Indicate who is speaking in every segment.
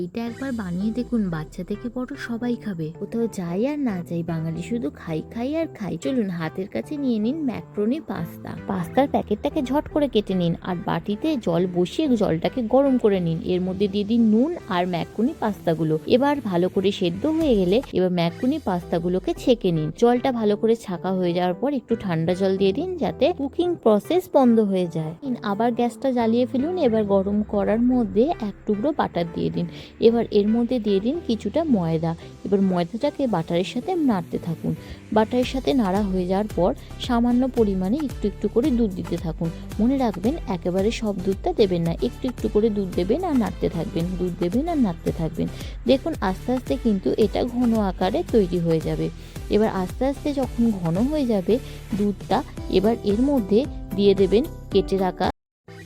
Speaker 1: এইটা একবার বানিয়ে দেখুন, বাচ্চা থেকে বড় সবাই খাবে। কোথাও যাই আর না যাই, বাঙালি শুধু খাই খাই আর খাই। চলুন, হাতের কাছে নিয়ে নিন ম্যাক্রোনি পাস্তা। পাস্তার প্যাকেটটাকে ঝট করে কেটে নিন আর বাটিতে জল বসিয়ে জলটাকে গরম করে নিন। এর মধ্যে দিয়ে দিন নুন আর ম্যাক্রোনি পাস্তাগুলো। এবার ভালো করে সেদ্ধ হয়ে গেলে এবার ম্যাক্রোনি পাস্তাগুলোকে ছেঁকে নিন। জলটা ভালো করে ছাকা হয়ে যাওয়ার পর একটু ঠান্ডা জল দিয়ে দিন যাতে কুকিং প্রসেস বন্ধ হয়ে যায়। আবার গ্যাসটা জ্বালিয়ে ফেলুন। এবার গরম করার মধ্যে এক টুকরো বাটার দিয়ে দিন। এবার এর মধ্যে দিয়ে দিন কিছুটা ময়দা। এবার ময়দাটাকে বাটারের সাথে নাড়তে থাকুন। বাটারের সাথে নাড়া হয়ে যাওয়ার পর সামান্য পরিমাণে একটু একটু করে দুধ দিতে থাকুন। মনে রাখবেন, একেবারে সব দুধটা দেবেন না। একটু একটু করে দুধ দেবেন আর নাড়তে থাকবেন, দুধ দেবেন আর নাড়তে থাকবেন। দেখুন, আস্তে আস্তে কিন্তু এটা ঘন আকারে তৈরি হয়ে যাবে। এবার আস্তে আস্তে যখন ঘন হয়ে যাবে দুধটা, এবার এর মধ্যে দিয়ে দেবেন কেটে রাখা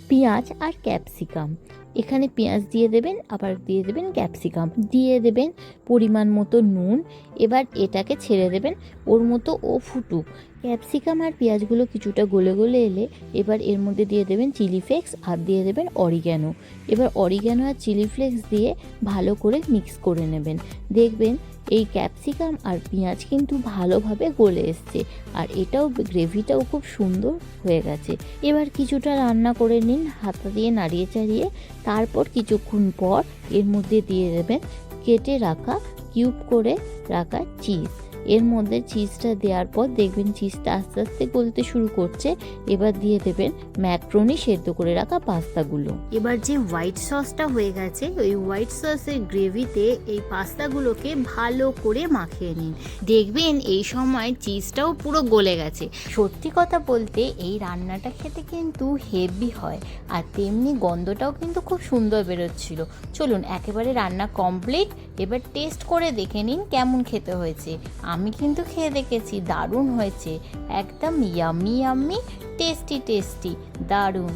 Speaker 1: পেঁয়াজ আর ক্যাপসিকাম। এখানে পেঁয়াজ দিয়ে দেবেন, আবার দিয়ে দেবেন ক্যাপসিকাম। দিয়ে দেবেন পরিমাণ মতো নুন, এবার এটাকে ছেড়ে দেবেন, ওর মতো ও ফুটুক। ক্যাপসিকাম আর পেঁয়াজগুলো কিছুটা গলে গলে এলে এবার এর মধ্যে দিয়ে দেবেন চিলি ফ্লেক্স আর দিয়ে দেবেন অরিগ্যানো। এবার অরিগ্যানো আর চিলি ফ্লেক্স দিয়ে ভালো করে মিক্স করে নেবেন। দেখবেন এই ক্যাপসিকাম আর পেঁয়াজ কিন্তু ভালোভাবে গলে এসছে আর এটাও গ্রেভিটাও খুব সুন্দর হয়ে গেছে। এবার কিছুটা রান্না করে নিন, হাতা দিয়ে নাড়িয়ে চাড়িয়ে। তারপর কিছুক্ষণ পর এর মধ্যে দিয়ে দেবেন কেটে রাখা, কিউব করে রাখা চিজ। এর মধ্যে চিজটা দেওয়ার পর দেখবেন চিজটা আস্তে আস্তে গলতে শুরু করছে। এবার দিয়ে দেবেন ম্যাক্রোনি সেদ্ধ করে রাখা পাস্তাগুলো। এবার যে হোয়াইট সসটা হয়ে গেছে, ওই হোয়াইট সসের গ্রেভিতে এই পাস্তাগুলোকে ভালো করে মাখিয়ে নিন। দেখবেন এই সময় চিজটাও পুরো গলে গেছে। সত্যি কথা বলতে এই রান্নাটা খেতে কিন্তু হেভি হয়, আর তেমনি গন্ধটাও কিন্তু খুব সুন্দর বেরোচ্ছিল। চলুন, একেবারে রান্না কমপ্লিট এবার টেস্ট করে দেখে নিন কেমন খেতে হয়েছে। আমি কিন্তু খেয়ে দেখেছি দারুণ হয়েছে। একদম ইয়ামি ইয়ামি টেস্টি টেস্টি দারুণ।